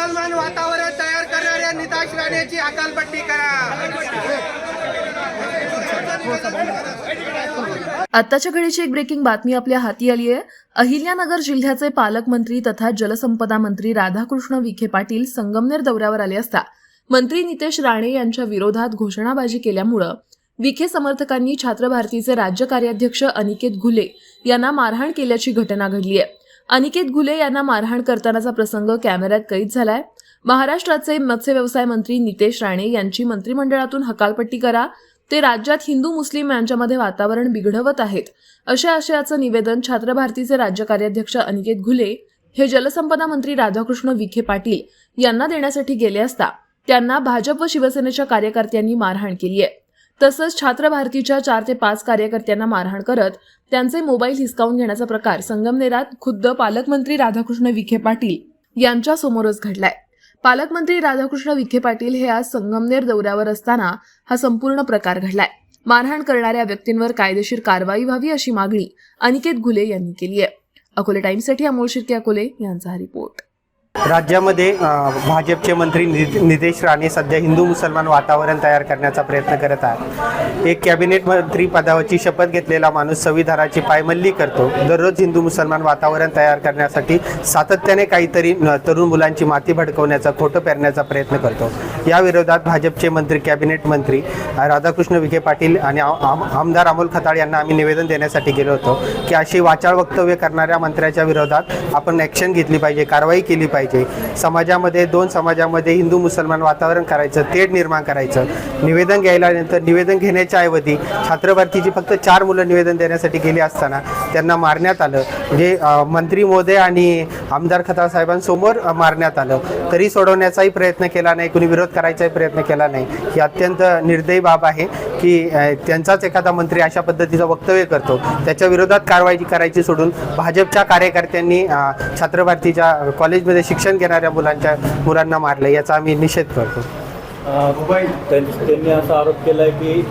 मुसलमान वातावरण तयार करणाऱ्या निताश राणेची अकालपट्टी करा. आताच्या घडीची एक ब्रेकिंग बातमी आपल्या हाती आली आहे. अहिल्यानगर जिल्ह्याचे पालकमंत्री तथा जलसंपदा मंत्री राधाकृष्ण विखे पाटील संगमनेर दौऱ्यावर आले असता मंत्री नितेश राणे यांच्या विरोधात घोषणाबाजी केल्यामुळं विखे समर्थकांनी छात्र भारतीचे राज्य कार्याध्यक्ष अनिकेत घुले यांना मारहाण केल्याची घटना घडली आहे. अनिकेत घुले यांना मारहाण करतानाचा प्रसंग कॅमेऱ्यात कैद झालाय. महाराष्ट्राचे मत्स्य व्यवसाय मंत्री नितेश राणे यांची मंत्रिमंडळातून हकालपट्टी करा. ते राज्यात हिंदू मुस्लिम यांच्यामध्ये वातावरण बिघडवत आहेत. अशा आशयाचं निवेदन छात्र भारतीचे राज्य कार्याध्यक्ष अनिकेत घुले हे जलसंपदा मंत्री राधाकृष्ण विखे पाटील यांना देण्यासाठी गेले असता त्यांना भाजप व शिवसेनेच्या कार्यकर्त्यांनी मारहाण केली आहे. तसंच छात्र भारतीच्या चार ते पाच कार्यकर्त्यांना मारहाण करत त्यांचे मोबाईल हिसकावून घेण्याचा प्रकार संगमनेरात खुद्द पालकमंत्री राधाकृष्ण विखे पाटील यांच्या समोरच घडलाय. पालकमंत्री राधाकृष्ण विखे पाटील हे आज संगमनेर दौऱ्यावर असताना हा संपूर्ण प्रकार घडलाय. मारहाण करणाऱ्या व्यक्तींवर कायदेशीर कारवाई व्हावी अशी मागणी अनिकेत घुले यांनी केली आहे अकोले टाइम्ससाठी अमोल शिर्के अकोले यांचा हा रिपोर्ट. राज्यामध्ये भाजपचे मंत्री नि- नितेश राणे सध्या हिंदू मुसलमान वातावरण तयार करण्याचा प्रयत्न करत आहेत. एक कॅबिनेट मंत्री पदावरची शपथ घेतलेला माणूस संविधानाची पायमल्ली करतो. दररोज हिंदू मुसलमान वातावरण तयार करण्यासाठी सातत्याने काहीतरी तरुण मुलांची माती भडकवण्याचा खोटं पेरण्याचा प्रयत्न करतो. या विरोधात भाजपचे मंत्री कॅबिनेट मंत्री राधाकृष्ण विखे पाटील आणि आमदार अमोल खताळ यांना आम्ही निवेदन देण्यासाठी गेलो होतो की अशी वाचाळ वक्तव्य करणाऱ्या मंत्र्याच्या विरोधात आपण ॲक्शन घेतली पाहिजे कारवाई केली पाहिजे. समाजामध्ये दोन समाजामध्ये हिंदू मुसलमान वातावरण करायचं तेढ निर्माण करायचं. निवेदन घ्यायल्यानंतर निवेदन घेण्याच्या ऐवजी छात्रभरतीची फक्त चार मुलं निवेदन देण्यासाठी गेली असताना त्यांना मारण्यात आलं. म्हणजे मंत्री मोदे आणि आमदार खताळ साहेबांसमोर मारण्यात आलं. तरी सोडवण्याचाही प्रयत्न केला नाही कुणी विरोध करायचाही प्रयत्न केला नाही. ही अत्यंत निर्दयी बाब आहे की त्यांचाच एखादा मंत्री अशा पद्धतीचं वक्तव्य करतो. त्याच्या विरोधात कारवाई करायची सोडून भाजपच्या कार्यकर्त्यांनी छात्रभारतीच्या कॉलेजमध्ये शिक्षण घेणाऱ्या मुलांच्या मुलांना मारलं याचा आम्ही निषेध करतो. त्यां- त्यांनी असा आरोप केला आहे की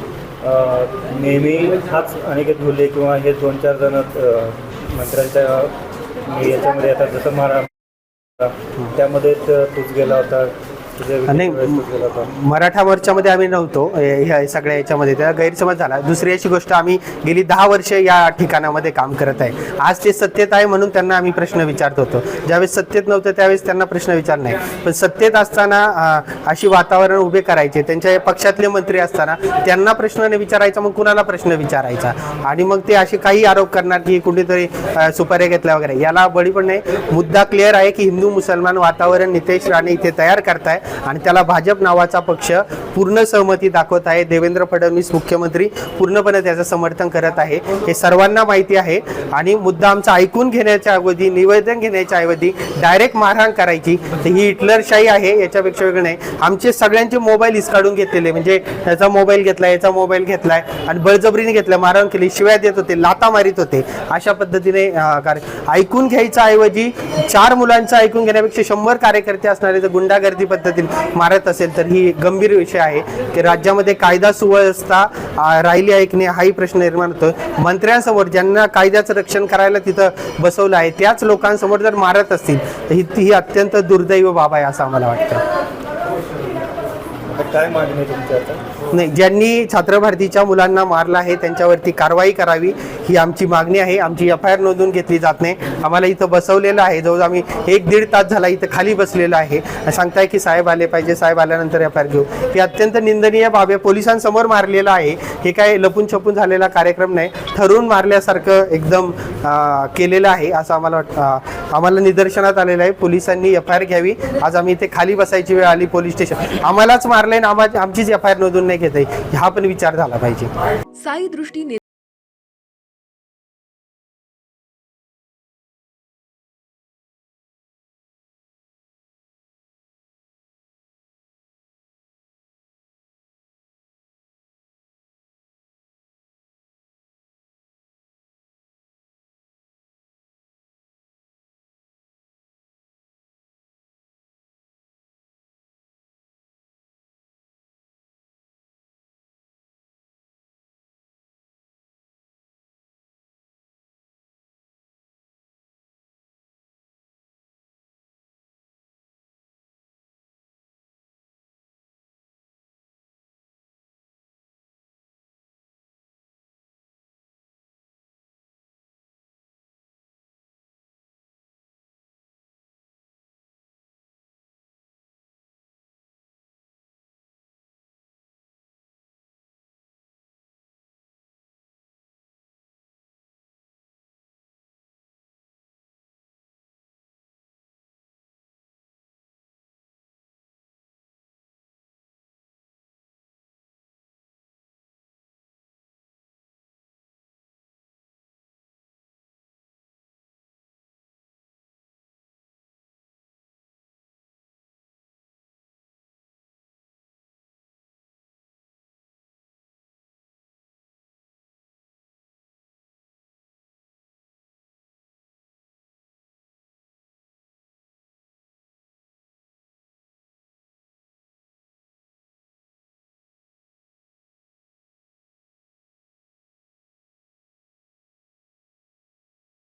नेहमी हाच अनेक धुले किंवा हे दोन चार जण मंत्र्यांच्या याच्यामध्ये येतात. जसं महारा त्यामध्ये तूच गेला होता. नाही, मराठा मोर्चामध्ये आम्ही नव्हतो ह्या सगळ्या याच्यामध्ये. त्याला गैरसमज झाला. दुसरी अशी गोष्ट आम्ही गेली दहा वर्ष या ठिकाणामध्ये काम करत आहे. आज ते सत्तेत आहे म्हणून त्यांना आम्ही प्रश्न विचारत होतो. ज्यावेळेस सत्तेत नव्हतं त्यावेळेस त्यांना प्रश्न विचार नाही. पण सत्तेत असताना अशी वातावरण उभे करायचे त्यांच्या पक्षातले मंत्री असताना त्यांना प्रश्न नाही विचारायचा मग कुणाला प्रश्न विचारायचा? आणि मग ते असे काही आरोप करणार की कुठेतरी सुपाऱ्या घेतल्या वगैरे. याला बळी पण नाही मुद्दा क्लिअर आहे की हिंदू मुसलमान वातावरण नितेश राणे इथे तयार करताय. आणि त्याला भाजप नावाचा पक्ष पूर्ण सहमती दाखवत आहे. देवेंद्र फडणवीस मुख्यमंत्री पूर्णपणे त्याचं समर्थन करत आहे. हे सर्वांना माहिती आहे. आणि मुद्दा आमचा ऐकून घेण्याच्या ऐवजी निवेदन घेण्याच्या ऐवजी डायरेक्ट मारहाण करायची. तर ही हिटलरशाही आहे. याच्यापेक्षा वेगळं नाही. आमचे सगळ्यांचे मोबाईल हिसकाडून घेतलेले. म्हणजे त्याचा मोबाईल घेतलाय याचा मोबाईल घेतलाय. आणि बळजबरीने घेतलाय. मारहाण केली. शिव्या देत होते. लाता मारित होते. अशा पद्धतीने कार्य ऐकून घ्यायच्या ऐवजी चार मुलांचं ऐकून घेण्यापेक्षा शंभर कार्यकर्ते असणारे जर गुंडागर्दी पद्धतीने मारत असेल तर ही गंभीर विषय आहे. की राज्यामध्ये कायदा सुव्यवस्था राहिली आहे की नाही हाही प्रश्न निर्माण होतो मंत्र्यांसमोर ज्यांना कायद्याचं रक्षण करायला तिथं बसवलं आहे त्याच लोकांसमोर जर मारत असतील तर ही ही अत्यंत दुर्दैव बाब आहे असं आम्हाला वाटतं. काय मागणी तुमची आता? नाही ज्यांनी छात्र भारतीच्या मुलांना मारलं आहे त्यांच्यावरती कारवाई करावी ही आमची मागणी आहे. आमची एफ आय आर नोंदवून घेतली जात नाही. आम्हाला इथं बसवलेलं आहे. जवळ आम्ही एक दीड तास झाला इथं खाली बसलेला आहे. सांगताय की साहेब आले पाहिजे साहेब आल्यानंतर एफ आय आर घेऊ. ही अत्यंत निंदनीय बाब आहे. पोलिसांसमोर मारलेलं आहे. हे काय लपून छपून झालेला कार्यक्रम नाही. ठरवून मारल्यासारखं एकदम केलेलं आहे असं आम्हाला वाटतं आम्हाला निदर्शनात आलेलं आहे. पोलिसांनी एफ आय आर घ्यावी. आज आम्ही इथे खाली बसायची वेळ आली पोलीस स्टेशन. आम्हालाच मारलं ऑनलाईन आम्हा आमचीच एफ आय आर नोंदून नाही घेत आहे हा पण विचार झाला पाहिजे. साई दृष्टी